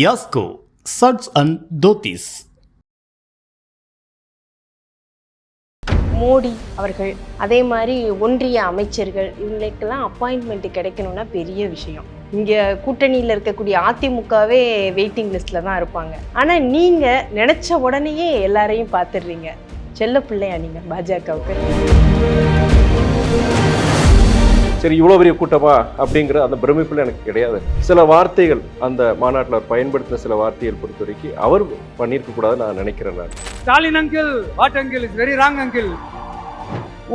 யாஸ்கோ சட்ஸ் அண்ட் தோத்திஸ் மோடி அவர்கள் அதே மாதிரி ஒன்றிய அமைச்சர்கள் இவங்களுக்கெல்லாம் அப்பாயின்மெண்ட் கிடைக்கணும்னா பெரிய விஷயம். இங்கே கூட்டணியில் இருக்கக்கூடிய அதிமுகவே வெயிட்டிங் லிஸ்ட்டில் தான் இருப்பாங்க. ஆனால் நீங்கள் நினச்ச உடனேயே எல்லாரையும் பார்த்துடுறீங்க. செல்ல பிள்ளையா நீங்கள் பாஜகவுக்கு? சரி இவ்வளோ பெரிய கூட்டமா அப்படிங்கிற அந்த பிரமிப்பில் எனக்கு கிடையாது சில வார்த்தைகள் அந்த மாநாட்டில் அவர் பயன்படுத்தின சில வார்த்தைகள் பொறுத்த வரைக்கும் அவர் பண்ணியிருக்க கூடாதுன்னு நான் நினைக்கிறேன் நான் Stalin uncle, what uncle? It's very wrong uncle.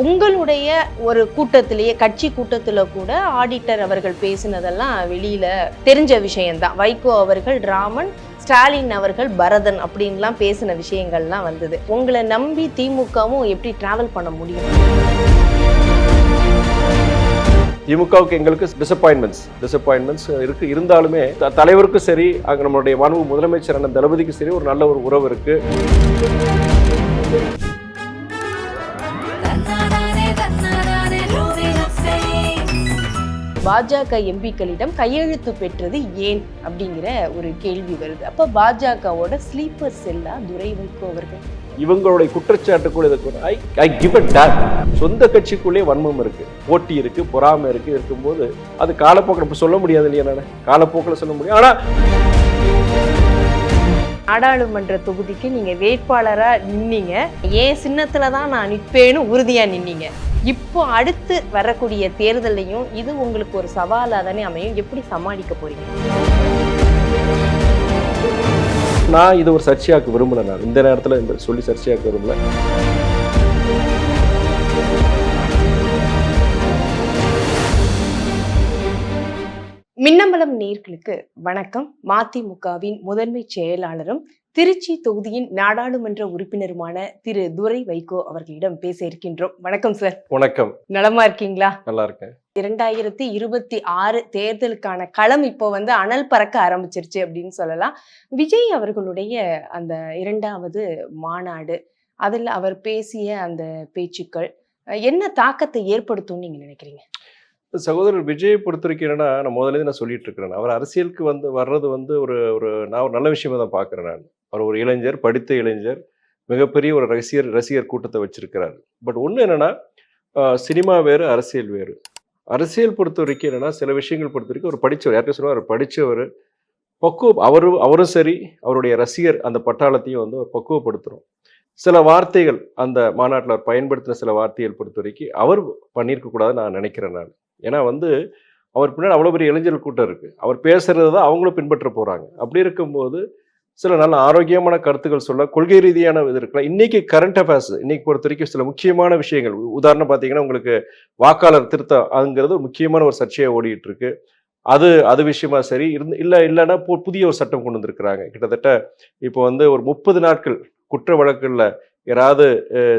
உங்களுடைய ஒரு கூட்டத்திலேயே கட்சி கூட்டத்தில் கூட ஆடிட்டர் அவர்கள் பேசினதெல்லாம் வெளியில தெரிஞ்ச விஷயம்தான் வைகோ அவர்கள் ராமன் ஸ்டாலின் அவர்கள் பரதன் அப்படின்லாம் பேசின விஷயங்கள்லாம் வந்தது உங்களை நம்பி திமுகவும் எப்படி டிராவல் பண்ண முடியும் திமுகவுக்கு எங்களுக்கு டிசப்பாயின்மெண்ட்ஸ் டிசப்பாயின்மெண்ட்ஸ் இருக்கு. இருந்தாலுமே த- தலைவருக்கும் சரி அங்கே நம்மளுடைய மாண்பு முதலமைச்சரான தளபதிக்கும் சரி ஒரு நல்ல ஒரு உறவு இருக்கு. பாஜக எம்பிக்களிடம் கையெழுத்து பெற்றது ஏன் அப்படிங்கிற ஒரு கேள்வி வருது. அப்ப பாஜகவோட ஸ்லீப்பர் செல்லா துரை வைகோ அவர்கள்? இவங்களுடைய குற்றச்சாட்டுக்குள்ள இதுக்கு ஐ ஐ கிவ் அ சொந்த கட்சிக்குள்ளே வன்மம் இருக்கு. போட்டி இருக்கு பொறாமை இருக்கு இருக்கும்போது அது காலப்போக்கில் இப்போ சொல்ல முடியாது இல்லையா நான்? காலப்போக்கில் சொல்ல முடியும் ஆனால் நாடாளுமன்ற தொகுதிக்கு நீங்க வேட்பாளரா நின்னீங்க. ஏன் சின்னத்துல தான் நான் நிற்பேன்னு உறுதியா நின்னீங்க. இப்போ அடுத்து வரக்கூடிய தேர்தலையும் இது உங்களுக்கு ஒரு சவாலாக தானே அமையும். எப்படி சமாளிக்க போறீங்க? நான் இது ஒரு சர்ச்சையாக்க விரும்பல நான். இந்த நேரத்தில் இந்த சொல்லி சர்ச்சையாக்க விரும்பல. மின்னம்பலம் நேர்களுக்கு வணக்கம். மதிமுகவின் முதன்மை செயலாளரும் திருச்சி தொகுதியின் நாடாளுமன்ற உறுப்பினருமான திரு துரை வைகோ அவர்களிடம் பேச இருக்கின்றோம். வணக்கம் சார். வணக்கம். நலமா இருக்கீங்களா? நல்லா இருக்கேன். இரண்டாயிரத்தி இருபத்தி ஆறு தேர்தலுக்கான களம் இப்போ வந்து அனல் பறக்க ஆரம்பிச்சிருச்சு அப்படின்னு சொல்லலாம். விஜய் அவர்களுடைய அந்த இரண்டாவது மாநாடு அதில் அவர் பேசிய அந்த பேச்சுக்கள் என்ன தாக்கத்தை ஏற்படுத்தும்னு நீங்க நினைக்கிறீங்க? சகோதரர் விஜயை பொறுத்த வரைக்கும் என்னன்னா நான் முதல்ல நான் சொல்லிட்டு இருக்கிறேன் அவர் அரசியலுக்கு வந்து வர்றது வந்து ஒரு ஒரு நான் ஒரு நல்ல விஷயமா தான் பார்க்குறேன் நான். அவர் ஒரு இளைஞர் படித்த இளைஞர் மிகப்பெரிய ஒரு ரசிகர் ரசிகர் கூட்டத்தை வச்சிருக்கிறார். பட் ஒன்று என்னன்னா சினிமா வேறு அரசியல் வேறு. அரசியல் பொறுத்த வரைக்கும் என்னென்னா சில விஷயங்கள் பொறுத்த வரைக்கும் ஒரு படித்தவர் யார்கிட்ட சொல்லுவார் படித்தவர் பக்குவ அவரும் அவரும் சரி அவருடைய ரசிகர் அந்த பட்டாளத்தையும் வந்து அவர் பக்குவப்படுத்துகிறோம் சில வார்த்தைகள் அந்த மாநாட்டில் அவர் பயன்படுத்தின சில வார்த்தைகள் பொறுத்த வரைக்கும் அவர் பண்ணியிருக்கக்கூடாதுன்னு நான் நினைக்கிறேன் நான். ஏன்னா வந்து அவர் பின்னாடி அவ்வளோ பெரிய இளைஞர்கள் கூட்டம் இருக்குது அவர் பேசுகிறது தான் அவங்களும் பின்பற்ற போகிறாங்க அப்படி இருக்கும்போது சில நல்ல ஆரோக்கியமான கருத்துக்கள் சொல்ல கொள்கை ரீதியான இது இருக்கலாம் இன்னைக்கு கரண்ட் அஃபேர்ஸ் இன்னைக்கு பொறுத்த வரைக்கும் சில முக்கியமான விஷயங்கள். உதாரணம் பார்த்தீங்கன்னா உங்களுக்கு வாக்காளர் திருத்தம் அதுங்கிறது முக்கியமான ஒரு சர்ச்சையை ஓடிட்டு இருக்கு அது அது விஷயமா சரி இருந்து இல்லை இல்லைன்னா புதிய ஒரு சட்டம் கொண்டு வந்திருக்கிறாங்க. கிட்டத்தட்ட இப்போ வந்து ஒரு முப்பது நாட்கள் குற்ற வழக்குகளில் யாராவது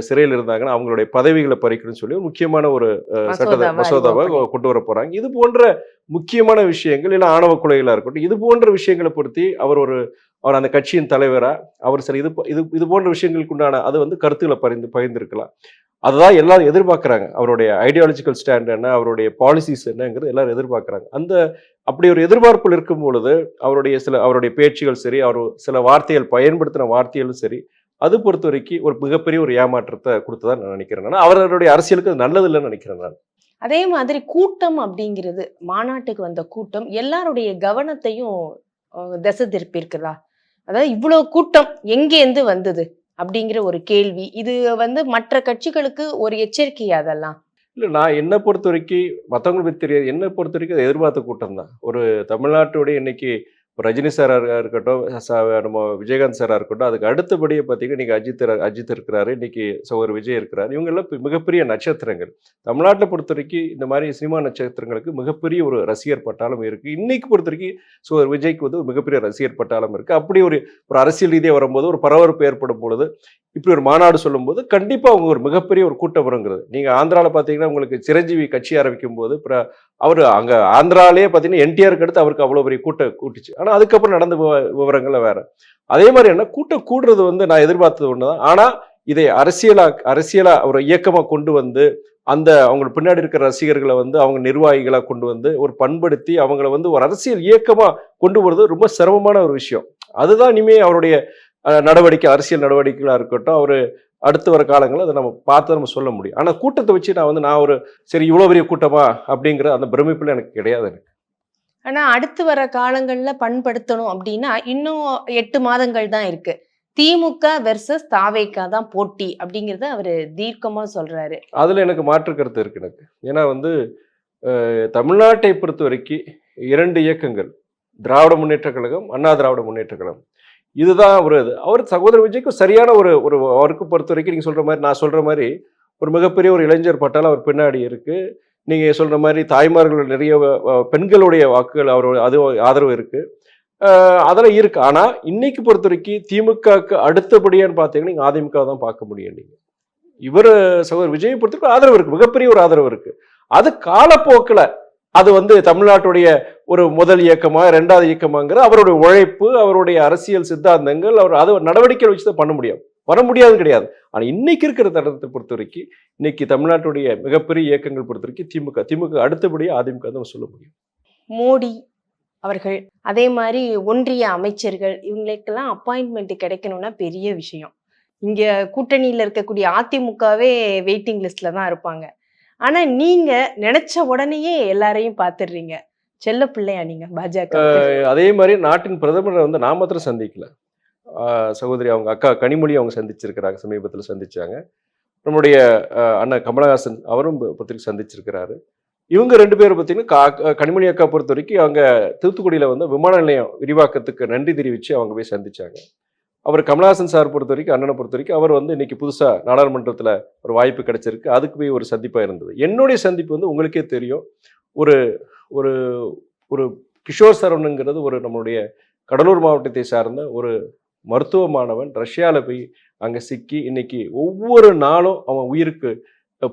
சிறையில் இருந்தாங்கன்னா அவங்களுடைய பதவிகளை பறிக்கணும்னு சொல்லி ஒரு முக்கியமான ஒரு சட்ட மசோதாவை கொண்டு வர போறாங்க. இது போன்ற முக்கியமான விஷயங்கள் இல்லை ஆணவ கொலைகளாக இருக்கட்டும் இது போன்ற விஷயங்களை பொறுத்தி அவர் ஒரு அவர் அந்த கட்சியின் தலைவராக அவர் சில இது இது இது போன்ற விஷயங்களுக்கு உண்டான அது வந்து கருத்துக்களை பகிர்ந்து பகிர்ந்திருக்கலாம். அதுதான் எல்லாரும் எதிர்பார்க்குறாங்க. அவருடைய ஐடியாலஜிக்கல் ஸ்டாண்ட் என்ன அவருடைய பாலிசிஸ் என்னங்கிறது எல்லாரும் எதிர்பார்க்குறாங்க. அந்த அப்படி ஒரு எதிர்பார்ப்பில் இருக்கும் பொழுது அவருடைய சில அவருடைய பேச்சுகள் சரி அவர் சில வார்த்தைகள் பயன்படுத்தின வார்த்தைகளும் சரி அது பொறுத்த வரைக்கும் ஒரு மிகப்பெரிய ஒரு ஏமாற்றத்தை கொடுத்ததான் நான் நினைக்கிறேன். நான் அவருடைய அரசியலுக்கு அது நல்லது இல்லைன்னு நினைக்கிறேன் நான். அதே மாதிரி கூட்டம் அப்படிங்கிறது மாநாட்டுக்கு வந்த கூட்டம் எல்லாருடைய கவனத்தையும் திசை திருப்பியிருக்குதா? அதாவது இவ்வளோ கூட்டம் எங்கேருந்து வந்தது? அப்படிங்கிற ஒரு கேள்வி. இது வந்து மற்ற கட்சிகளுக்கு ஒரு எச்சரிக்கை அதெல்லாம்? இல்லை நான் என்னை பொறுத்த வரைக்கும் மற்றவங்களுக்கு தெரியாது. என்னை பொறுத்த வரைக்கும் அது எதிர்பார்த்த கூட்டம் தான். ஒரு தமிழ்நாட்டோடைய இன்னைக்கு ரஜினி சாராக இருக்கட்டும் நம்ம விஜயகாந்த் சாராக இருக்கட்டும் அதுக்கு அடுத்தபடியே பார்த்தீங்கன்னா இன்னைக்கு அஜித் அஜித் இருக்கிறாரு இன்னைக்கு சோர் விஜய் இருக்கிறார். இவங்கெல்லாம் மிகப்பெரிய நட்சத்திரங்கள். தமிழ்நாட்டில் பொறுத்த வரைக்கும் இந்த மாதிரி சினிமா நட்சத்திரங்களுக்கு மிகப்பெரிய ஒரு ரசிகர் பட்டாளம் இருக்குது இன்னைக்கு பொறுத்த வரைக்கும் சோர் விஜய்க்கு வந்து ஒரு மிகப்பெரிய ரசிகர் பட்டாளம் இருக்குது அப்படி ஒரு ஒரு அரசியல் ரீதியாக வரும்போது ஒரு பரபரப்பு ஏற்படும் பொழுது இப்படி ஒரு மாநாடு சொல்லும்போது கண்டிப்பாக அவங்க ஒரு மிகப்பெரிய ஒரு கூட்டம் வருங்கிறது நீங்கள் ஆந்திராவில் பார்த்தீங்கன்னா உங்களுக்கு சிரஞ்சீவி கட்சி ஆரம்பிக்கும் போது அவர் அங்கே ஆந்திராலேயே பார்த்தீங்கன்னா என்டிஆருக்கு அடுத்து அவருக்கு அவ்வளோ பெரிய கூட்டம் கூட்டுச்சு. ஆனால் அதுக்கப்புறம் நடந்த விவ- வேற. அதே மாதிரி என்ன கூட்டம் கூடுறது வந்து நான் எதிர்பார்த்தது ஒன்று தான் ஆனால் இதை அரசியலா அரசியலா ஒரு இயக்கமாக கொண்டு வந்து அந்த அவங்க பின்னாடி இருக்கிற ரசிகர்களை வந்து அவங்க நிர்வாகிகளாக கொண்டு வந்து ஒரு பண்படுத்தி அவங்கள வந்து ஒரு அரசியல் இயக்கமாக கொண்டு வருவது ரொம்ப சிரமமான ஒரு விஷயம். அதுதான் இனிமே அவருடைய நடவடிக்கை அரசியல் நடவடிக்கைகளாக இருக்கட்டும் அவர் அடுத்து வர காலங்களில் அதை நம்ம பார்த்து நம்ம சொல்ல முடியும். ஆனால் கூட்டத்தை வச்சு நான் வந்து நான் ஒரு சரி இவ்வளோ பெரிய கூட்டமா அப்படிங்கிற அந்த பிரமிப்பில் எனக்கு கிடையாது எனக்கு. ஆனால் அடுத்து வர காலங்களில் பண்படுத்தணும் அப்படின்னா இன்னும் எட்டு மாதங்கள் தான் இருக்கு. திமுக வெர்சஸ் தாவேக்கா தான் போட்டி அப்படிங்கிறத அவர் தீர்க்கமாக சொல்றாரு. அதில் எனக்கு மாற்று கருத்து இருக்கு எனக்கு. ஏன்னா வந்து தமிழ்நாட்டை பொறுத்த வரைக்கும் இரண்டு இயக்கங்கள். திராவிட முன்னேற்ற கழகம் அண்ணா திராவிட முன்னேற்ற கழகம். இதுதான் ஒரு இது அவர் சகோதரர் விஜய்க்கு சரியான ஒரு ஒரு அவருக்கு பொறுத்த வரைக்கும் நீங்கள் சொல்கிற மாதிரி நான் சொல்கிற மாதிரி ஒரு மிகப்பெரிய ஒரு இளைஞர் பட்டால் அவர் பின்னாடி இருக்குது நீங்கள் சொல்கிற மாதிரி தாய்மார்கள் நிறைய பெண்களுடைய வாக்குகள் அவர் அது ஆதரவு இருக்குது அதெல்லாம் இருக்குது ஆனால் இன்னைக்கு பொறுத்த வரைக்கும் திமுகவுக்கு அடுத்தபடியான்னு பார்த்தீங்கன்னா நீங்கள் அதிமுக தான் பார்க்க முடியும் நீங்கள் இவர் சகோதரர் விஜயை பொறுத்தவரைக்கும் ஆதரவு இருக்குது மிகப்பெரிய ஒரு ஆதரவு இருக்குது அது காலப்போக்கில் அது வந்து தமிழ்நாட்டுடைய ஒரு முதல் இயக்கமா ரெண்டாவது இயக்கமாங்கிற அவருடைய உழைப்பு அவருடைய அரசியல் சித்தாந்தங்கள் அவர் அது நடவடிக்கை வச்சு தான் பண்ண முடியும். வர முடியாது கிடையாது. ஆனா இன்னைக்கு இருக்கிற தருணத்தை பொறுத்த வரைக்கும் இன்னைக்கு தமிழ்நாட்டுடைய மிகப்பெரிய இயக்கங்கள் பொறுத்த வரைக்கும் திமுக திமுக அடுத்தபடியாக அதிமுக தான் சொல்ல முடியும். மோடி அவர்கள் அதே மாதிரி ஒன்றிய அமைச்சர்கள் இவங்களுக்கெல்லாம் அப்பாயின்மெண்ட் கிடைக்கணும்னா பெரிய விஷயம். இங்க கூட்டணியில இருக்கக்கூடிய அதிமுகவே வெயிட்டிங் லிஸ்ட்ல தான் இருப்பாங்க. ஆனா நீங்க நினைச்ச உடனேயே எல்லாரையும் பாத்துடுறீங்க செல்ல பிள்ளையா நீங்க பாஜக அதே மாதிரி நாட்டின் பிரதமரை வந்து நான் மாத்திரம் சந்திக்கல. சகோதரி அவங்க அக்கா கனிமொழி அவங்க சந்திச்சிருக்கிறாங்க சமீபத்தில் சந்திச்சாங்க. நம்முடைய அண்ணன் கமலஹாசன் அவரும் பத்திரிக்கை சந்திச்சிருக்கிறாரு. இவங்க ரெண்டு பேரும் பார்த்தீங்கன்னா கா- கனிமொழி அக்கா பொறுத்த வரைக்கும் அவங்க தூத்துக்குடியில் வந்து விமான நிலையம் விரிவாக்கத்துக்கு நன்றி தெரிவித்து அவங்க போய் சந்திச்சாங்க. அவர் கமலஹாசன் சார் பொறுத்த வரைக்கும் அண்ணனை பொறுத்த வரைக்கும் அவர் வந்து இன்னைக்கு புதுசாக நாடாளுமன்றத்தில் ஒரு வாய்ப்பு கிடைச்சிருக்கு. அதுக்கு போய் ஒரு சந்திப்பாக இருந்தது. என்னுடைய சந்திப்பு வந்து உங்களுக்கே தெரியும். ஒரு ஒரு ஒரு கிஷோர் சரவணுங்கிறது ஒரு நம்மளுடைய கடலூர் மாவட்டத்தை சார்ந்த ஒரு மருத்துவ மாணவன் ரஷ்யாவில் போய் அங்கே சிக்கி இன்னைக்கு ஒவ்வொரு நாளும் அவன் உயிருக்கு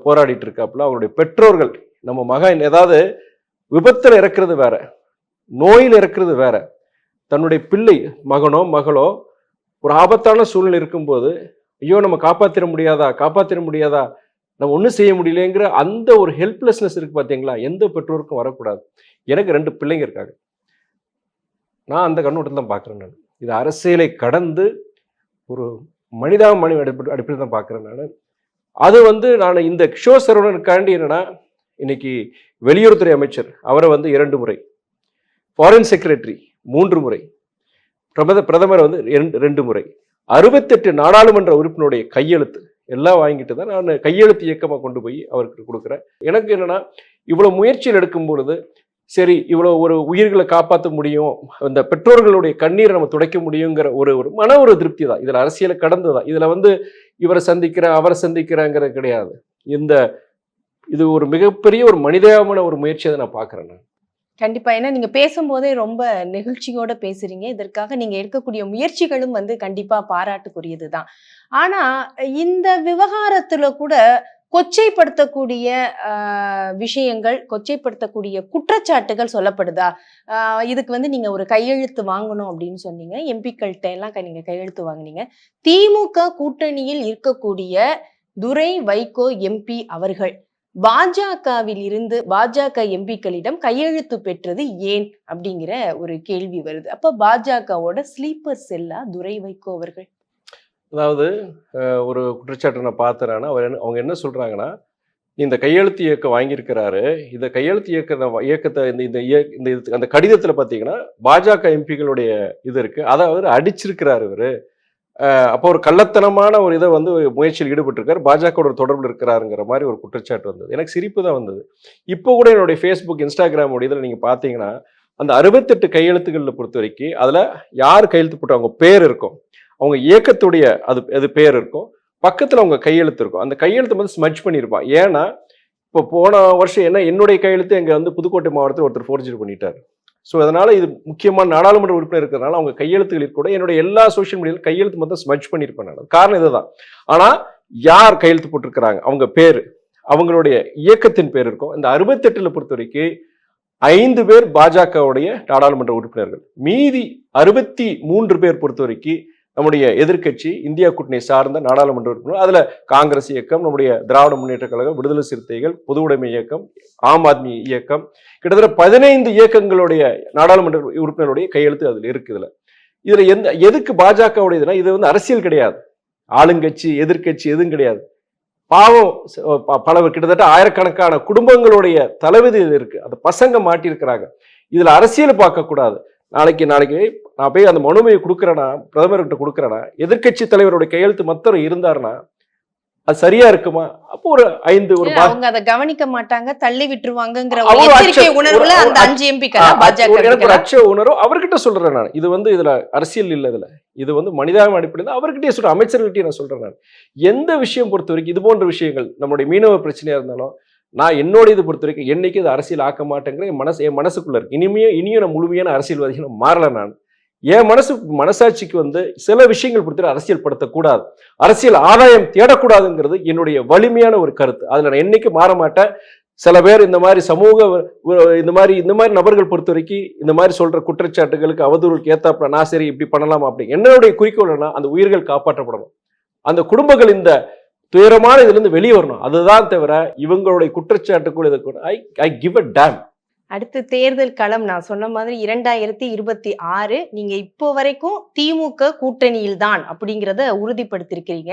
போராடிட்டு இருக்காப்புல. அவருடைய பெற்றோர்கள் நம்ம மகன் ஏதாவது விபத்தில் இறக்குறது வேற நோயில் இறக்குறது வேற. தன்னுடைய பிள்ளை மகனோ மகளோ ஒரு ஆபத்தான சூழ்நிலை இருக்கும்போது ஐயோ நம்ம காப்பாற்றிட முடியாதா காப்பாற்றிட முடியாதா நம்ம ஒன்றும் செய்ய முடியலங்கிற அந்த ஒரு ஹெல்ப்லெஸ்னஸ் இருக்கு பார்த்தீங்களா எந்த பெற்றோருக்கும் வரக்கூடாது. எனக்கு ரெண்டு பிள்ளைங்க இருக்காங்க. நான் அந்த கண்ணோட்டத்தில் தான் பார்க்குறேன் நான். இது அரசியலை கடந்து ஒரு மனிதாமணி அடிப்படை அடிப்படையில் தான் பார்க்குறேன் நான். அது வந்து நான் இந்த கிஷோர் சரவணனுக்காண்டி என்னென்னா இன்னைக்கு வெளியுறவுத்துறை அமைச்சர் அவரை வந்து இரண்டு முறை. ஃபாரின் செக்ரட்டரி மூன்று முறை. பிரபத பிரதமர் வந்து ரெண்டு ரெண்டு முறை. அறுபத்தெட்டு நாடாளுமன்ற உறுப்பினருடைய கையெழுத்து எல்லாம் வாங்கிட்டு தான் நான் கையெழுத்து இயக்கமாக கொண்டு போய் அவருக்கு கொடுக்குறேன். எனக்கு என்னென்னா இவ்வளோ முயற்சியில் எடுக்கும் பொழுது சரி இவ்வளோ ஒரு உயிர்களை காப்பாற்ற முடியும் அந்த பெற்றோர்களுடைய கண்ணீரை நம்ம துடைக்க முடியுங்கிற ஒரு ஒரு மன ஒரு திருப்தி தான் இதில் அரசியலை கடந்து தான் இதில் வந்து இவரை சந்திக்கிறேன் அவரை சந்திக்கிறேங்கிறது கிடையாது. இந்த இது ஒரு மிகப்பெரிய ஒரு மனிதாபமான ஒரு முயற்சியை நான் பார்க்குறேன் நான். கண்டிப்பா. ஏன்னா நீங்க பேசும்போதே ரொம்ப நெகிழ்ச்சியோட பேசுறீங்க. இதற்காக நீங்க எடுக்கக்கூடிய முயற்சிகளும் வந்து கண்டிப்பா பாராட்டுக்குரியதுதான். ஆனா இந்த விவகாரத்துல கூட கொச்சைப்படுத்தக்கூடிய விஷயங்கள் கொச்சைப்படுத்தக்கூடிய குற்றச்சாட்டுகள் சொல்லப்படுதா? இதுக்கு வந்து நீங்க ஒரு கையெழுத்து வாங்கணும் அப்படின்னு சொன்னீங்க. எம்பிக்கள்கிட்ட எல்லாம் நீங்கள் நீங்க கையெழுத்து வாங்குனீங்க. திமுக கூட்டணியில் இருக்கக்கூடிய துரை வைகோ எம்பி அவர்கள் பாஜகவில் இருந்து பாஜக எம்பிக்களிடம் கையெழுத்து பெற்றது ஏன்? அப்படிங்கிற ஒரு கேள்வி வருது. அப்ப பாஜகவோட ஸ்லீப்பர் செல்லா துரை வைகோ அவர்கள். அதாவது ஒரு குற்றச்சாட்டை நான் பார்த்துறேன்னா அவர் என்ன அவங்க என்ன சொல்கிறாங்கன்னா இந்த கையெழுத்து இயக்கம் வாங்கியிருக்கிறாரு. இந்த கையெழுத்து இயக்க இயக்கத்தை இந்த இந்த இய- இந்த இது- அந்த கடிதத்தில் பார்த்தீங்கன்னா பாஜக எம்பிகளுடைய இது இருக்குது அதை அவர் அடிச்சிருக்கிறார் இவர். அப்போ ஒரு கள்ளத்தனமான ஒரு இதை வந்து முயற்சியில் ஈடுபட்டிருக்காரு. பாஜகவோட தொடர்பில் இருக்கிறாருங்கிற மாதிரி ஒரு குற்றச்சாட்டு வந்தது. எனக்கு சிரிப்பு தான் வந்தது. இப்போ கூட என்னுடைய ஃபேஸ்புக் இன்ஸ்டாகிராம் இதில் நீங்கள் பார்த்தீங்கன்னா அந்த அறுபத்தெட்டு கையெழுத்துக்களில் பொறுத்த வரைக்கும் அதில் யார் கையெழுத்து போட்டு அவங்க பேர் இருக்கும். அவங்க இயக்கத்துடைய அது அது பேர் இருக்கும். பக்கத்தில் அவங்க கையெழுத்து இருக்கும். அந்த கையெழுத்து வந்து ஸ்மட்ச் பண்ணியிருப்பான் ஏன்னா இப்போ போன வருஷம் என்ன என்னுடைய கையெழுத்து இங்கே வந்து புதுக்கோட்டை மாவட்டத்தில் ஒருத்தர் ஃபோர்ஜர் பண்ணிட்டார். ஸோ அதனால் இது முக்கியமான நாடாளுமன்ற உறுப்பினர் இருக்கிறதுனால அவங்க கையெழுத்துகளில் கூட என்னுடைய எல்லா சோஷியல் மீடியாவில் கையெழுத்து மொத்தம் ஸ்மட்ச் பண்ணியிருப்பேன் நான் காரணம் இதுதான். ஆனால் யார் கையெழுத்து போட்டிருக்கிறாங்க? அவங்க பேர். அவங்களுடைய இயக்கத்தின் பேர் இருக்கும். இந்த அறுபத்தெட்டில் பொறுத்த வரைக்கும் ஐந்து பேர் பாஜகவுடைய நாடாளுமன்ற உறுப்பினர்கள். மீதி அறுபத்தி மூன்று பேர் பொறுத்த வரைக்கும் நம்முடைய எதிர்க்கட்சி இந்தியா கூட்டணி சார்ந்த நாடாளுமன்ற உறுப்பினர் அதில் காங்கிரஸ் இயக்கம் நம்முடைய திராவிட முன்னேற்ற கழகம் விடுதலை சிறுத்தைகள் பொது உடைமை இயக்கம் ஆம் ஆத்மி இயக்கம் கிட்டத்தட்ட பதினைந்து இயக்கங்களுடைய நாடாளுமன்ற உறுப்பினருடைய கையெழுத்து அதில் இருக்குதுல இதில். எந்த எதுக்கு பாஜகவுடையதுன்னா இது வந்து அரசியல் கிடையாது. ஆளுங்கட்சி எதிர்க்கட்சி எதுவும் கிடையாது. பாவம் பல கிட்டத்தட்ட ஆயிரக்கணக்கான குடும்பங்களுடைய தலைவிதி இது இருக்கு. அந்த பசங்க மாட்டியிருக்கிறாங்க. இதில் அரசியல் பார்க்கக்கூடாது. நாளைக்கு நாளைக்கு நான் போய் அந்த மனுமையை கொடுக்குறேன்னா பிரதமர்கிட்ட கொடுக்குறேன்னா எதிர்க்கட்சி தலைவருடைய கையெழுத்து மத்தரம் இருந்தாருன்னா அது சரியா இருக்குமா? அப்போ ஒரு ஐந்து ஒரு அவங்க அதை கவனிக்க மாட்டாங்க தள்ளி விட்டுருவாங்கங்கிற உணர்வுல அந்த அஞ்சு எனக்கு ஒரு. அச்ச உணர்வு அவர்கிட்ட சொல்றேன் நான். இது வந்து இதுல அரசியல் இல்ல இதுல. இது வந்து மனிதாபிமான அடிப்படையில் அவர்கிட்டயே சொல்றேன். அமைச்சர்கள்ட்டயே நான் சொல்றேன் நான். எந்த விஷயம் பொறுத்த வரைக்கும் இது போன்ற விஷயங்கள் நம்மளுடைய மீனவ பிரச்சனையா இருந்தாலும் நான் என்னோட இது பொறுத்த வரைக்கும் என்னைக்கு இது அரசியல் ஆக்க மாட்டேங்கிற என் மனசு என் மனசுக்குள்ள இருக்கு. இனிமே இனியும் நான் முழுமையான அரசியல்வாதிகள் மாறல நான். என் மனசு மனசாட்சிக்கு வந்து சில விஷயங்கள் பொறுத்த அரசியல் படுத்தக்கூடாது. அரசியல் ஆதாயம் தேடக்கூடாதுங்கிறது என்னுடைய வலிமையான ஒரு கருத்து. அதில் நான் என்னைக்கு மாற மாட்டேன். சில பேர் இந்த மாதிரி சமூக வ- இந்த மாதிரி இந்த மாதிரி நபர்கள் பொறுத்த வரைக்கும் இந்த மாதிரி சொல்ற குற்றச்சாட்டுகளுக்கு அவதூறுக்கு ஏத்தாப்புல நான் சரி இப்படி பண்ணலாமா அப்படி. என்னுடைய குறிக்கோள் என்ன அந்த உயிர்கள் காப்பாற்றப்படணும். அந்த குடும்பங்கள் இந்த துயரமான இதுலேருந்து வெளியே வரணும். அதுதான் தவிர இவங்களுடைய குற்றச்சாட்டுக்குள்ள இதுக்கு ஐ ஐ கிவ் அ டேம் அடுத்து தேர்தல் களம் நான் சொன்ன மாதிரி இரண்டாயிரத்தி இருபத்தி ஆறு நீங்க இப்போ வரைக்கும் திமுக கூட்டணியில் தான் அப்படிங்கிறத உறுதிப்படுத்திருக்கிறீங்க.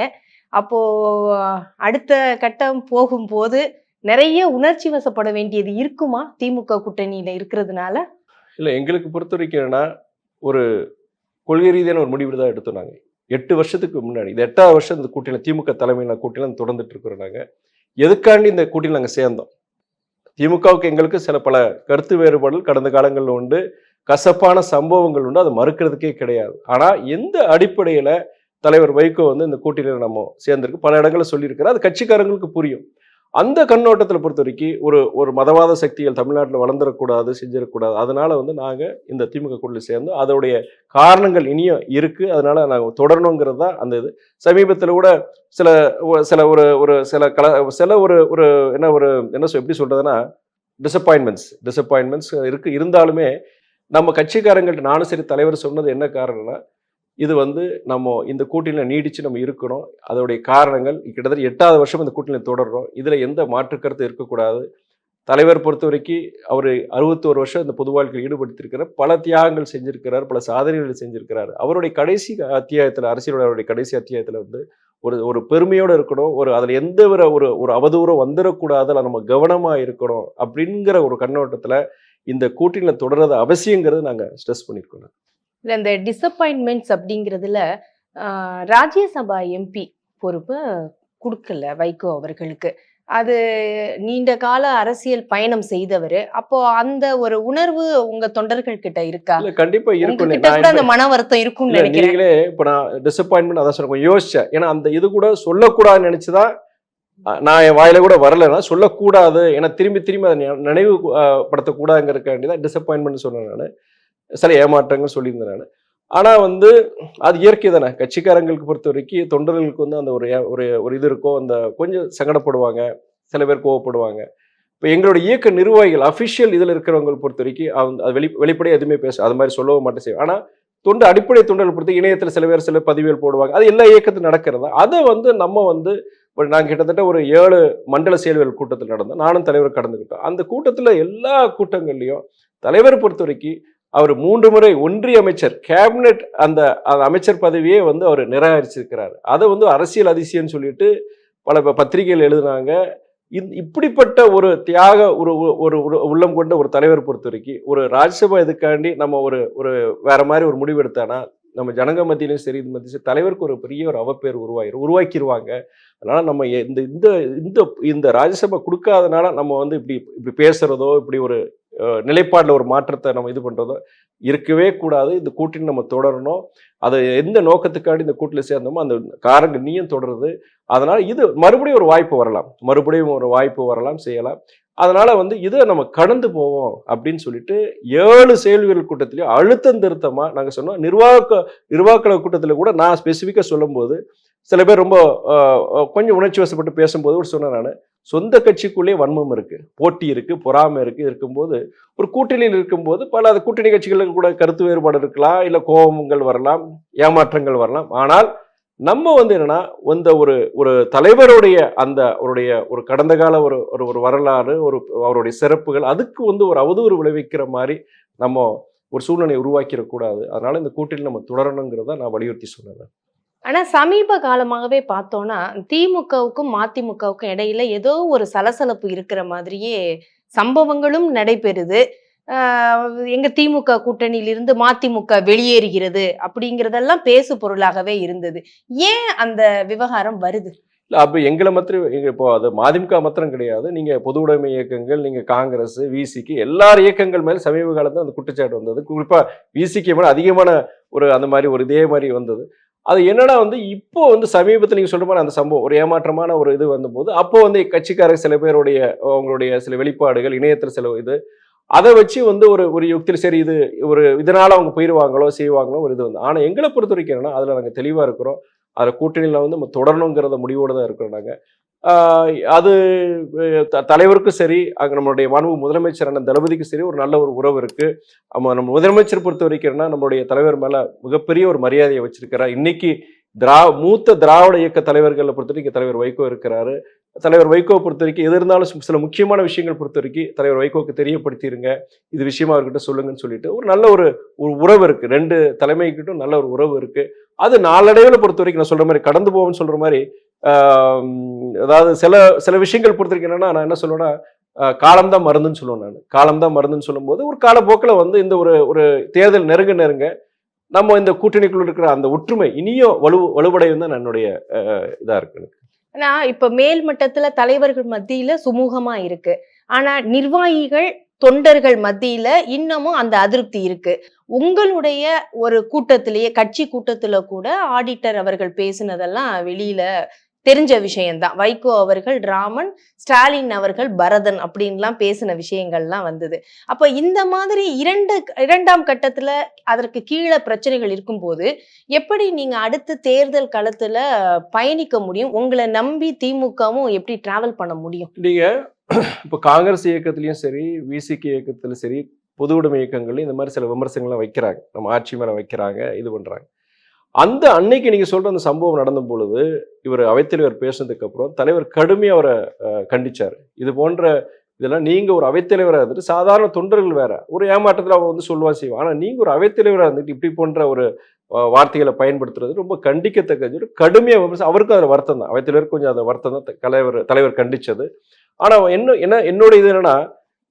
அப்போ அடுத்த கட்டம் போகும்போது நிறைய உணர்ச்சி வசப்பட வேண்டியது இருக்குமா திமுக கூட்டணியில இருக்கிறதுனால? இல்ல எங்களுக்கு பொறுத்த வரைக்கும் ஒரு கொள்கை ரீதியான ஒரு முடிவு தான் எடுத்தோம் நாங்கள் எட்டு வருஷத்துக்கு முன்னாடி இந்த எட்டாவது வருஷம் இந்த கூட்டணியில் திமுக தலைமையில் கூட்டணியில் தொடர்ந்துட்டு இருக்கிறோம் நாங்கள் எதுக்காண்டி இந்த கூட்டணியில் நாங்கள் சேர்ந்தோம்? திமுகவுக்கு எங்களுக்கு சில பல கருத்து வேறுபாடுகள் கடந்த காலங்களில் உண்டு. கசப்பான சம்பவங்கள் உண்டு. அதை மறுக்கிறதுக்கே கிடையாது. ஆனால் எந்த அடிப்படையில் தலைவர் வைகோ வந்து இந்த கூட்டணியில் நம்ம சேர்ந்திருக்கு? பல இடங்களில் சொல்லியிருக்கிறார். அது கட்சிக்காரங்களுக்கு புரியும். அந்த கண்ணோட்டத்தில் பொறுத்த வரைக்கும் ஒரு ஒரு மதவாத சக்திகள் தமிழ்நாட்டில் வளர்ந்துடக்கூடாது செஞ்சிடக்கூடாது. அதனால வந்து நாங்கள் இந்த திமுக கூட்டணியில் சேர்ந்து அதோடைய காரணங்கள் இனியும் இருக்குது அதனால நாங்கள் தொடரணுங்கிறது தான் அந்த இது. சமீபத்தில் கூட சில சில ஒரு ஒரு சில கல சில ஒரு ஒரு என்ன ஒரு என்ன சொல் எப்படி சொல்கிறதுன்னா டிசப்பாயின்மெண்ட்ஸ் டிசப்பாயின்மெண்ட்ஸ் இருக்கு. இருந்தாலுமே நம்ம கட்சிக்காரங்கள்ட்ட நானும் சரி தலைவர் சொன்னது என்ன காரணம்னா இது வந்து நம்ம இந்த கூட்டணியில் நீடித்து நம்ம இருக்கணும் அதோடைய காரணங்கள் கிட்டத்தட்ட எட்டாவது வருஷம் இந்த கூட்டணியில் தொடர்கிறோம் இதில் எந்த மாற்றுக்கருத்து இருக்கக்கூடாது. தலைவர் பொறுத்த வரைக்கும் அவர் அறுபத்தோரு வருஷம் இந்த பொது வாழ்க்கையில் ஈடுபடுத்தியிருக்கிறார் பல தியாகங்கள் செஞ்சிருக்கிறார் பல சாதனைகள் செஞ்சிருக்கிறார். அவருடைய கடைசி அத்தியாயத்தில் அரசியலோட அவருடைய கடைசி அத்தியாயத்தில் வந்து ஒரு ஒரு பெருமையோடு இருக்கணும். ஒரு அதில் எந்த ஒரு ஒரு ஒரு அவதூறம் வந்துடக்கூடாது அதில் நம்ம கவனமாக இருக்கணும் அப்படிங்கிற ஒரு கண்ணோட்டத்தில் இந்த கூட்டணியில் தொடர்றது அவசியங்கிறது நாங்கள் ஸ்ட்ரெஸ் பண்ணியிருக்கோம் இல்ல இந்த டிசப்பாயின்மெண்ட்ஸ் அப்படிங்கிறதுல ராஜ்யசபா எம்பி பொறுப்பு கொடுக்கல வைகோ அவர்களுக்கு. அது நீண்ட கால அரசியல் பயணம் செய்தவர். அப்போ அந்த ஒரு உணர்வு உங்க தொண்டர்கள் கிட்ட இருக்கா? இல்லை கண்டிப்பாக இருக்கும். அந்த மன வருத்தம் நினைக்கிறேன். நீங்களே இப்ப நான் டிசப்பாயின்மெண்ட் அதான் கொஞ்சம் யோசிச்சேன் ஏன்னா அந்த இது கூட சொல்லக்கூடாதுன்னு நினைச்சுதான் நான் என் வாயில கூட வரலைன்னா சொல்லக்கூடாது. ஏன்னா திரும்பி திரும்பி அதை நினை- நினைவு படுத்தக்கூடாதுங்கிறதுக்காண்டி தான் டிசப்பாயின்மெண்ட் சொன்னேன் நான். சில ஏமாற்றங்கள் சொல்லியிருந்தேன் நான். ஆனால் வந்து அது இயற்கை தானே. கட்சிக்காரங்களுக்கு பொறுத்த வரைக்கும் தொண்டர்களுக்கு வந்து அந்த ஒரு ஒரு ஒரு இது இருக்கும் அந்த கொஞ்சம் சங்கடப்படுவாங்க சில பேர் கோவப்படுவாங்க. இப்போ எங்களுடைய இயக்க நிர்வாகிகள் அஃபிஷியல் இதில் இருக்கிறவங்க பொறுத்த வரைக்கும் அவங்க அது வெளி வெளிப்படையாக எதுவுமே பேச அது மாதிரி சொல்லவும் மாட்டேன் செய்வோம் ஆனால் தொண்டு அடிப்படை தொண்டர்கள் பொறுத்து இணையத்தில் சில பேர் சில பதிவுகள் போடுவாங்க. அது எல்லா இயக்கத்தில் நடக்கிறதா? அதை வந்து நம்ம வந்து ஒரு நாங்கள் கிட்டத்தட்ட ஒரு ஏழு மண்டல செயல்கள் கூட்டத்தில் நடந்தோம். நானும் தலைவர் கடந்துக்கிட்டோம் அந்த கூட்டத்தில் எல்லா கூட்டங்கள்லையும் தலைவர் பொறுத்த வரைக்கும் அவர் மூன்று முறை ஒன்றிய அமைச்சர் கேபினெட் அந்த அமைச்சர் பதவியே வந்து அவர் நிராகரிச்சிருக்கிறார். அதை வந்து அரசியல் அதிசயம்னு சொல்லிட்டு பல ப- பத்திரிகைகள் எழுதுனாங்க. இப்படிப்பட்ட ஒரு தியாக ஒரு ஒரு- உள்ளம் கொண்ட ஒரு தலைவர் பொறுத்த வரைக்கும் ஒரு ராஜ்யசபா இதுக்காண்டி நம்ம ஒரு ஒரு வேற மாதிரி ஒரு முடிவு எடுத்தானா நம்ம ஜனங்க மத்தியிலும் சரி இது மத்தியும் சரி தலைவருக்கு ஒரு பெரிய ஒரு அவப்பேர் உருவாயிரும் உருவாக்கிடுவாங்க அதனால நம்ம எ- இந்த இந்த இந்த இந்த ராஜ்யசபா கொடுக்காதனால நம்ம வந்து இப்படி இப்படி பேசுறதோ இப்படி ஒரு நிலைப்பாடில் ஒரு மாற்றத்தை நம்ம இது பண்ணுறதோ இருக்கவே கூடாது. இந்த கூட்டின்னு நம்ம தொடரணும். அதை எந்த நோக்கத்துக்காண்டி இந்த கூட்டில் சேர்ந்தோமோ அந்த காரங்க நீயும் தொடருது. அதனால் இது மறுபடியும் ஒரு வாய்ப்பு வரலாம். மறுபடியும் ஒரு வாய்ப்பு வரலாம் செய்யலாம். அதனால் வந்து இதை நம்ம கடந்து போவோம் அப்படின்னு சொல்லிட்டு ஏழு செயல்வீரர் கூட்டத்திலையும் அழுத்தம் திருத்தமாக நாங்கள் சொன்னோம். நிர்வாக நிர்வாக கூட்டத்தில் கூட நான் ஸ்பெசிஃபிக்காக சொல்லும்போது சில பேர் ரொம்ப கொஞ்சம் உணர்ச்சி வசப்பட்டு பேசும்போது கூட சொன்னேன் நான். சொந்த கட்சிக்குள்ளே வன்மம் இருக்கு போட்டி இருக்கு பொறாமை இருக்கு. இருக்கும்போது ஒரு கூட்டணியில் இருக்கும்போது பல அது கூட்டணி கட்சிகளுக்கு கூட கருத்து வேறுபாடு இருக்கலாம் இல்லை கோபங்கள் வரலாம் ஏமாற்றங்கள் வரலாம். ஆனால் நம்ம வந்து என்னன்னா இந்த ஒரு ஒரு தலைவருடைய அந்த அவருடைய ஒரு கடந்த கால ஒரு ஒரு ஒரு வரலாறு ஒரு அவருடைய சிறப்புகள் அதுக்கு வந்து ஒரு அவதூறு விளைவிக்கிற மாதிரி நம்ம ஒரு சூழ்நிலையை உருவாக்கிடக்கூடாது. அதனால இந்த கூட்டணி நம்ம தொடரணுங்கிறத நான் வலியுறுத்தி சொன்னேன் ஆனால் சமீப காலமாகவே பார்த்தோன்னா திமுகவுக்கும் மதிமுகவுக்கும் இடையில ஏதோ ஒரு சலசலப்பு இருக்கிற மாதிரியே சம்பவங்களும் நடைபெறுது. எங்க திமுக கூட்டணியிலிருந்து மதிமுக வெளியேறுகிறது அப்படிங்கிறதெல்லாம் பேசு பொருளாகவே இருந்தது. ஏன் அந்த விவகாரம் வருது? அப்போ எங்களை மாத்திரம் இப்போ அது மதிமுக மாத்திரம் கிடையாது. நீங்க பொது உடைமை இயக்கங்கள் நீங்க காங்கிரஸ் விசிக்கு எல்லார் இயக்கங்கள் மேலே சமீப காலத்தில் அந்த குற்றச்சாட்டு வந்தது. குறிப்பாக விசிக்கு மேலே அதிகமான ஒரு அந்த மாதிரி ஒரு இதே மாதிரி வந்தது. அது என்னடா வந்து இப்போ வந்து சமீபத்தில் நீங்க சொல்ற மாதிரி அந்த சம்பவம் ஒரு ஏமாற்றமான ஒரு இது வந்தபோது அப்போ வந்து கட்சிக்காரர் சில பேருடைய அவங்களுடைய சில வெளிப்பாடுகள் இணையத்தில் சில இது அதை வச்சு வந்து ஒரு ஒரு யுக்தியில் சரி இது ஒரு இதனால அவங்க போயிடுவாங்களோ செய்வாங்களோ ஒரு இது வந்து. ஆனால் எங்களை பொறுத்த வரைக்கும் என்னன்னா அதில் நாங்கள் தெளிவாக இருக்கிறோம். அதில் கூட்டணியில் வந்து நம்ம தொடரணுங்கிறத முடிவோடு தான் இருக்கிறோம் நாங்கள் அது த- தலைவருக்கும் சரி அங்கே நம்மளுடைய மாண்பு முதலமைச்சர் அண்ணன் தளபதிக்கும் சரி ஒரு நல்ல ஒரு உறவு இருக்குது நம்ம நம்ம முதலமைச்சர் பொறுத்த வரைக்கும்னா நம்மளுடைய தலைவர் மேலே மிகப்பெரிய ஒரு மரியாதையை வச்சிருக்கிறார். இன்னைக்கு திரா மூத்த திராவிட இயக்க தலைவர்களை பொறுத்த வரைக்கும் தலைவர் வைகோ இருக்கிறாரு. தலைவர் வைகோ பொறுத்த வரைக்கும் எது இருந்தாலும் சில- சில முக்கியமான விஷயங்கள் பொறுத்த வரைக்கும் தலைவர் வைகோக்கு தெரியப்படுத்திடுங்க இது விஷயமா அவர்கிட்ட சொல்லுங்கன்னு சொல்லிட்டு ஒரு நல்ல ஒரு ஒரு உறவு இருக்கு. ரெண்டு தலைமைக்கிட்டும் நல்ல ஒரு உறவு இருக்கு. அது நாளடைவில் பொறுத்த வரைக்கும் நான் சொல்ற மாதிரி கடந்து போவோம்னு சொல்ற மாதிரி அதாவது சில சில விஷயங்கள் பொறுத்த என்னன்னா நான் என்ன சொல்லுவேன்னா காலம்தான் மருந்துன்னு சொல்லுவேன் நான். காலம்தான் மருந்துன்னு சொல்லும்போது ஒரு காலப்போக்கில் வந்து இந்த ஒரு ஒரு தேர்தல் நெருங்க நெருங்க நம்ம இந்த கூட்டணிக்குள்ள இருக்கிற அந்த ஒற்றுமை இனியும் வலு வலுவடையும் தான் என்னுடைய இதாக இருக்கு ஆனால் இப்போ மேல் மட்டத்தில் தலைவர்கள் மத்தியில் சுமூகமாக இருக்கு. ஆனால் நிர்வாகிகள் தொண்டர்கள் மத்தியில இன்னமும் அந்த அதிருப்தி இருக்கு. உங்களுடைய ஒரு கூட்டத்திலேயே கட்சி கூட்டத்துல கூட ஆடிட்டர் அவர்கள் பேசினதெல்லாம் வெளியில தெரிஞ்ச விஷயம்தான். வைகோ அவர்கள் ராமன் ஸ்டாலின் அவர்கள் பரதன் அப்படின்லாம் பேசின விஷயங்கள்லாம் வந்தது. அப்போ இந்த மாதிரி இரண்டு இரண்டாம் கட்டத்துல அதற்கு கீழே பிரச்சனைகள் இருக்கும்போது எப்படி நீங்க அடுத்த தேர்தல் களத்துல பயணிக்க முடியும்? உங்களை நம்பி திமுகவும் எப்படி டிராவல் பண்ண முடியும்? நீங்க இப்போ காங்கிரஸ் இயக்கத்திலயும் சரி விசிகே இயக்கத்திலும் சரி பொது உடைமை இயக்கங்கள்லையும் இந்த மாதிரி சில விமர்சனங்கள்லாம் வைக்கிறாங்க. நம்ம ஆட்சி மேலே வைக்கிறாங்க இது பண்ணுறாங்க அந்த அன்னைக்கு நீங்கள் சொல்கிற அந்த சம்பவம் நடந்த பொழுது இவர் அவைத்தலைவர் பேசினதுக்கப்புறம் தலைவர் கடுமையாக அவரை கண்டிச்சார். இது போன்ற இதெல்லாம் நீங்கள் ஒரு அவைத்தலைவராக இருந்துட்டு சாதாரண தொண்டர்கள் வேற. ஒரு ஏமாற்றத்தில் அவன் வந்து சொல்லுவா செய்வான் ஆனால் நீங்கள் ஒரு அவைத்தலைவராக இருந்துட்டு இப்படி போன்ற ஒரு வார்த்தைகளை பயன்படுத்துறது ரொம்ப கண்டிக்கத்தக்கது. கடுமையாக விமர்சனம். அவருக்கும் அதில் வருத்தம் தான். அவைத்தலைவர் கொஞ்சம் அந்த வருத்தம் தான். தலைவர் தலைவர் கண்டிச்சது. ஆனால் என்ன என்ன என்னோட இது என்னன்னா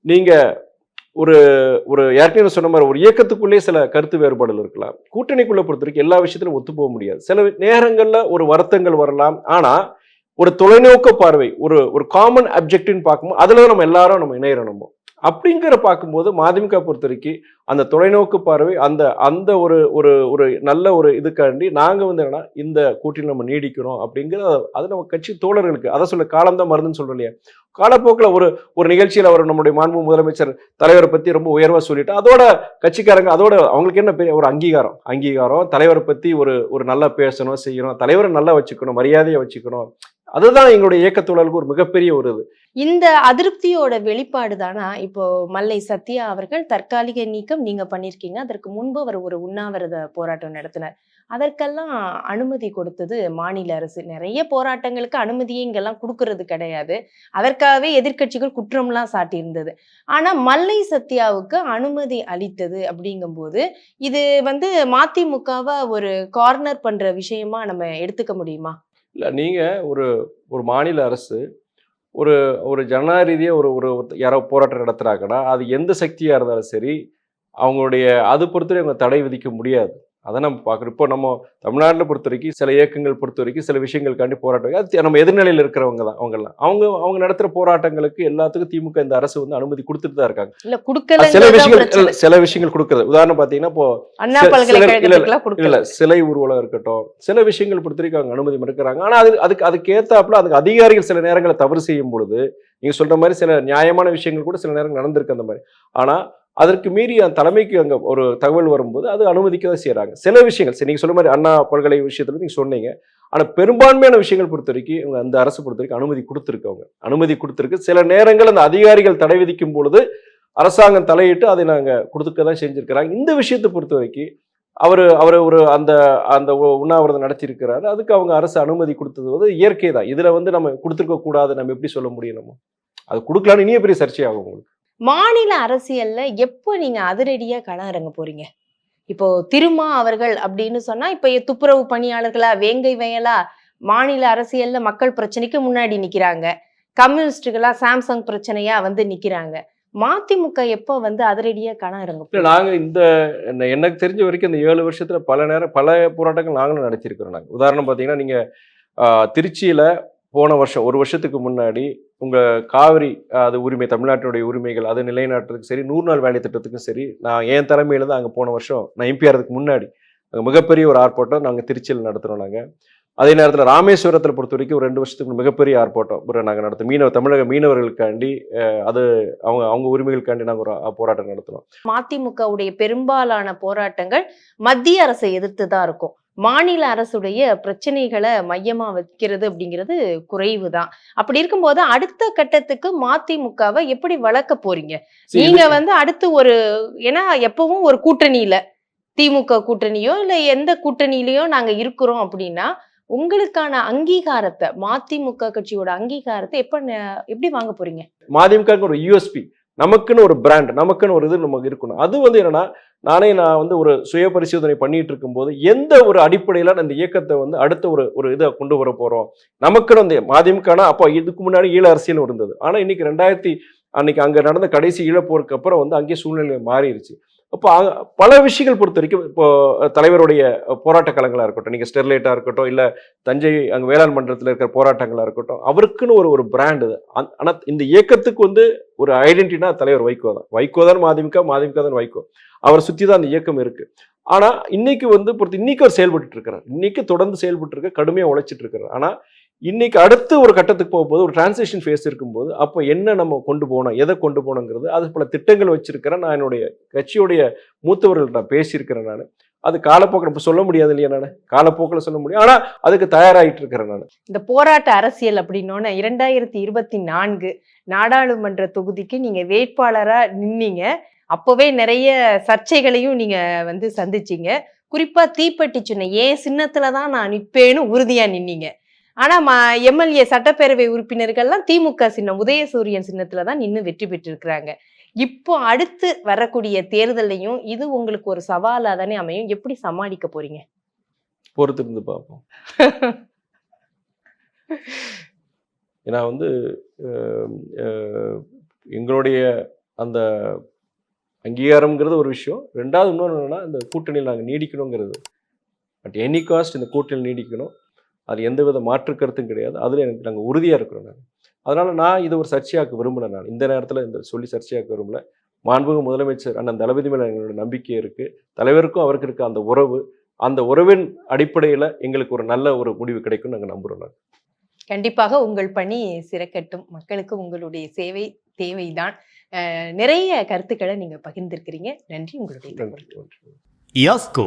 நீங்கள் ஒரு ஒரு ஏற்கனவே சொன்ன மாதிரி ஒரு இயக்கத்துக்குள்ளே சில கருத்து வேறுபாடுகள் இருக்கலாம். கூட்டணிக்குள்ளே பொறுத்த வரைக்கும் எல்லா விஷயத்திலும் ஒத்து போக முடியாது. சில நேரங்களில் ஒரு வருத்தங்கள் வரலாம். ஆனால் ஒரு தொலைநோக்க பார்வை ஒரு ஒரு காமன் அப்ஜெக்டின்னு பார்க்கும்போது அதில் நம்ம எல்லாரும் நம்ம இணையறோம் அப்படிங்கிற பார்க்கும்போது மதிமுக பொறுத்த வரைக்கும் அந்த தொலைநோக்கு பார்வை அந்த அந்த ஒரு ஒரு ஒரு நல்ல ஒரு இதுக்காண்டி நாங்கள் வந்து என்னன்னா இந்த கூட்டில் நம்ம நீடிக்கிறோம் அப்படிங்கிற அது நம்ம கட்சி தோழர்களுக்கு அதை சொல்ல காலம்தான் மருந்துன்னு சொல்றோம் இல்லையா? காலப்போக்கில் ஒரு ஒரு நிகழ்ச்சியில் அவர் நம்முடைய மாண்பு முதலமைச்சர் தலைவரை பற்றி ரொம்ப உயர்வாக சொல்லிட்டு அதோட கட்சிக்காரங்க அதோட அவங்களுக்கு என்ன பெரிய ஒரு அங்கீகாரம்? அங்கீகாரம் தலைவரை பற்றி ஒரு ஒரு நல்லா பேசணும் செய்யணும் தலைவரை நல்லா வச்சுக்கணும் மரியாதையை வச்சுக்கணும் அதுதான் எங்களுடைய இயக்கத்தோழர்களுக்கு ஒரு மிகப்பெரிய ஒரு இது. இந்த அதிருப்தியோட வெளிப்பாடு தானா? இப்போ மல்லை சத்யா அவர்கள் தற்காலிக நீக்கம் நீங்க பண்ணிருக்கீங்க. அதற்கு முன்பு அவர் ஒரு உண்ணாவிரத போராட்டம் நடத்தினார். அதற்கெல்லாம் அனுமதி கொடுத்தது மாநில அரசு. நிறைய போராட்டங்களுக்கு அனுமதியை இங்கெல்லாம் கொடுக்கறது கிடையாது. அதற்காகவே எதிர்க்கட்சிகள் குற்றம்லாம் சாட்டியிருந்தது. ஆனா மல்லை சத்யாவுக்கு அனுமதி அளித்தது அப்படிங்கும்போது இது வந்து மதிமுகவை ஒரு கார்னர் பண்ற விஷயமா நம்ம எடுத்துக்க முடியுமா? இல்லை நீங்கள் ஒரு ஒரு மாநில அரசு ஒரு ஒரு ஜனநாயக ரீதியாக ஒரு ஒரு யாரோ போராட்டம் நடத்துகிறாங்கன்னா அது எந்த சக்தியாக இருந்தாலும் சரி அவங்களுடைய அது பொறுத்தவரை அவங்க தடை விதிக்க முடியாது. அதை நம்ம பார்க்குறோம் இப்போ நம்ம தமிழ்நாட்டில் பொறுத்த வரைக்கும் சில இயக்கங்கள் பொறுத்த வரைக்கும் சில விஷயங்களுக்காண்டி போராட்டம் அது நம்ம எதிர்நிலையில் இருக்கிறவங்க தான் அவங்கெல்லாம். அவங்க அவங்க நடத்துகிற போராட்டங்களுக்கு எல்லாத்துக்கும் திமுக இந்த அரசு வந்து அனுமதி கொடுத்துட்டு தான் இருக்காங்க. இல்ல சில விஷயங்கள் சில விஷயங்கள் கொடுக்குறது. உதாரணம் பார்த்தீங்கன்னா இப்போ இல்ல, சிலை ஊர்வலம் இருக்கட்டும் சில விஷயங்கள் பொறுத்த வரைக்கும் அவங்க அனுமதி மறுக்கிறாங்க. ஆனா அது அதுக்கு அதுக்கு ஏத்தாப்புல அதுக்கு அதிகாரிகள் சில நேரங்களை தவறு செய்யும் பொழுது நீங்க சொல்ற மாதிரி சில நியாயமான விஷயங்கள் கூட சில நேரம் நடந்திருக்கு அந்த மாதிரி. ஆனா அதற்கு மீறி அந்த தலைமைக்கு அங்கே ஒரு தகவல் வரும்போது அது அனுமதிக்க தான் செய்கிறாங்க சில விஷயங்கள் சரி, நீங்கள் சொன்ன மாதிரி அண்ணா பல்கலை விஷயத்தில் நீங்கள் சொன்னீங்க. ஆனால் பெரும்பான்மையான விஷயங்கள் பொறுத்த வரைக்கும் இவங்க அந்த அரசு பொறுத்த வரைக்கும் அனுமதி கொடுத்துருக்கவங்க. அனுமதி கொடுத்துருக்கு. சில நேரங்கள் அந்த அதிகாரிகள் தடை விதிக்கும் பொழுது அரசாங்கம் தலையிட்டு அதை நாங்கள் கொடுத்துக்க தான் செஞ்சுருக்கிறாங்க. இந்த விஷயத்தை பொறுத்த வரைக்கும் அவர் அவர் ஒரு அந்த அந்த உண்ணாவிரதம் நடத்தியிருக்கிறாரு. அதுக்கு அவங்க அரசு அனுமதி கொடுத்தது வந்து இயற்கை தான் இதில் வந்து நம்ம கொடுத்துருக்க கூடாது நம்ம எப்படி சொல்ல முடியும் நம்ம? அது கொடுக்கலான்னு இனிய பெரிய சர்ச்சையாகும் உங்களுக்கு. மாநில அரசியல்ல எப்போ நீங்க அதிரடியா களம் இறங்க போறீங்க? இப்போ திருமா அவர்கள் அப்படின்னு சொன்னா இப்ப துப்புரவு பணியாளர்களா வேங்கை வயலா மாநில அரசியல்ல மக்கள் பிரச்சனைக்கு முன்னாடி நிக்கிறாங்க. கம்யூனிஸ்டுகளா சாம்சங் பிரச்சனையா வந்து நிக்கிறாங்க. மதிமுக எப்போ வந்து அதிரடியா களம் இறங்க இல்ல போகுது? நாங்க இந்த எனக்கு தெரிஞ்ச வரைக்கும் இந்த ஏழு வருஷத்துல பல நேரம் பல போராட்டங்கள் நாங்களும் நடத்தியிருக்கிறோம் நாங்க. உதாரணம் பாத்தீங்கன்னா நீங்க ஆஹ், திருச்சியில போன வருஷம் ஒரு வருஷத்துக்கு முன்னாடி உங்கள் காவிரி அது உரிமை தமிழ்நாட்டினுடைய உரிமைகள் அது நிலைநாட்டுறதுக்கு சரி நூறு நாள் வேலை திட்டத்துக்கும் சரி நான் என் தலைமையில தான் அங்கே போன வருஷம் நான் எம்பி முன்னாடி அங்கே மிகப்பெரிய ஒரு ஆர்ப்பாட்டம் நாங்கள் திருச்சியில் நடத்துகிறோம் நாங்கள் அதே நேரத்தில் ராமேஸ்வரத்தில் பொறுத்த வரைக்கும் ஒரு ரெண்டு வருஷத்துக்கு மிகப்பெரிய ஆர்ப்பாட்டம் ஒரு நாங்கள் நடத்தும் மீனவ தமிழக மீனவர்களுக்காண்டி அது அவங்க அவங்க உரிமைகளுக்காண்டி நாங்கள் ஒரு போராட்டம் நடத்துறோம் மதிமுகவுடைய பெரும்பாலான போராட்டங்கள் மத்திய அரசை எதிர்த்து தான் இருக்கும். மாநில அரசுடைய பிரச்சனைகளை மையமா வைக்கிறது அப்படிங்கிறது குறைவு தான் அப்படி இருக்கும்போது அடுத்த கட்டத்துக்கு மதிமுகவை எப்படி வளர்க்க போறீங்க? நீங்க வந்து அடுத்து ஒரு ஏன்னா எப்பவும் ஒரு கூட்டணியில திமுக கூட்டணியோ இல்ல எந்த கூட்டணியிலயோ நாங்க இருக்கிறோம் அப்படின்னா உங்களுக்கான அங்கீகாரத்தை மதிமுக கட்சியோட அங்கீகாரத்தை எப்ப எப்படி வாங்க போறீங்க? மதிமுக ஒரு யூஎஸ்பி நமக்குன்னு ஒரு பிராண்ட் நமக்குன்னு ஒரு இது நமக்கு இருக்கணும். அது வந்து என்னன்னா நானே நான் வந்து ஒரு சுய பரிசோதனை பண்ணிட்டு இருக்கும்போது எந்த ஒரு அடிப்படையில நான் இந்த இயக்கத்தை வந்து அடுத்த ஒரு ஒரு இதை கொண்டு வர போறோம்? நமக்குன்னு அந்த மதிமுகனா அப்போ இதுக்கு முன்னாடி ஈழ அரசியல் இருந்தது. ஆனா இன்னைக்கு ரெண்டாயிரத்தி அன்னைக்கு அங்க நடந்த கடைசி ஈழப்போருக்கு அப்புறம் வந்து அங்கேயே சூழ்நிலை மாறிடுச்சு அப்போ பல விஷயங்கள் பொறுத்த வரைக்கும் இப்போ தலைவருடைய போராட்ட களங்களாக இருக்கட்டும் நீங்கள் ஸ்டெர்லைட்டாக இருக்கட்டும் இல்லை தஞ்சை அங்கே வேளாண் மன்றத்தில் இருக்கிற போராட்டங்களாக இருக்கட்டும் அவருக்குன்னு ஒரு ஒரு பிராண்ட் இது. இந்த இயக்கத்துக்கு வந்து ஒரு ஐடென்டிட்டினா தலைவர் வைகோ தான். வைகோ தான் மதிமுக மதிமுக தான் வைகோ. அவரை சுற்றி தான் அந்த இயக்கம் இருக்குது ஆனால் இன்னைக்கு வந்து பொறுத்து இன்னைக்கு அவர் செயல்பட்டு இருக்கிறார் இன்னைக்கு தொடர்ந்து செயல்பட்டு இருக்க கடுமையாக உழைச்சிட்டு இருக்கிறார் ஆனால் இன்னைக்கு அடுத்து ஒரு கட்டத்துக்கு போகும்போது ஒரு டிரான்சிஷன் ஃபேஸ் இருக்கும்போது அப்போ என்ன நம்ம கொண்டு போகணும் எதை கொண்டு போகணுங்கிறது அது பல திட்டங்கள் வச்சிருக்கிறேன். நான் என்னுடைய கட்சியுடைய மூத்தவர்கள்ட்ட நான் பேசியிருக்கிறேன் நான். அது காலப்போக்கில் இப்போ சொல்ல முடியாது இல்லையா நான்? காலப்போக்கில் சொல்ல முடியும் ஆனால் அதுக்கு தயாராகிட்டு இருக்கிறேன் நான். இந்த போராட்ட அரசியல் அப்படின்னோன்னு இரண்டாயிரத்தி இருபத்தி நான்கு நாடாளுமன்ற தொகுதிக்கு நீங்கள் வேட்பாளராக நின்னீங்க. அப்போவே நிறைய சர்ச்சைகளையும் நீங்கள் வந்து சந்திச்சிங்க. குறிப்பாக தீப்பெட்டி சின்ன ஏன் சின்னத்தில் தான் நான் நிற்பேன்னு உறுதியாக நின்னீங்க. ஆனா எம்எல்ஏ சட்டப்பேரவை உறுப்பினர்கள்லாம் திமுக சின்னம் உதயசூரியன் சின்னத்துல தான் நின்று வெற்றி பெற்றிருக்கிறாங்க. இப்போ அடுத்து வரக்கூடிய தேர்தலையும் இது உங்களுக்கு ஒரு சவாலா தானே அமையும். எப்படி சமாளிக்க போறீங்க? பொறுத்து இருந்து பார்ப்போம். ஏன்னா வந்து எங்களுடைய அந்த அங்கீகாரம்ங்கிறது ஒரு விஷயம். ரெண்டாவது இன்னொன்று என்னன்னா இந்த கூட்டணியில் நாங்கள் நீடிக்கணுங்கிறது. பட் எனி காஸ்ட் இந்த கூட்டணியில் நீடிக்கணும். அது எந்தவித மாற்று கருத்தும் கிடையாது. அதில் எனக்கு நாங்கள் உறுதியாக இருக்கிறோம் நான் அதனால நான் இது ஒரு சர்ச்சையாக்க விரும்பல நான். இந்த நேரத்தில் இந்த சொல்லி சர்ச்சையாக்க விரும்பல. மாண்புமிகு முதலமைச்சர் அண்ணன் தளபதி மேலே எங்களோட நம்பிக்கை இருக்கு. தலைவருக்கும் அவருக்கு இருக்க அந்த உறவு அந்த உறவின் அடிப்படையில் எங்களுக்கு ஒரு நல்ல ஒரு முடிவு கிடைக்கும் நாங்கள் நம்புறோம் நாங்க. கண்டிப்பாக உங்கள் பணி சிறக்கட்டும். மக்களுக்கு உங்களுடைய சேவை தேவைதான். நிறைய கருத்துக்களை நீங்க பகிர்ந்திருக்கிறீங்க. நன்றி. உங்களுடைய தகவல். நன்றி நன்றி Yasko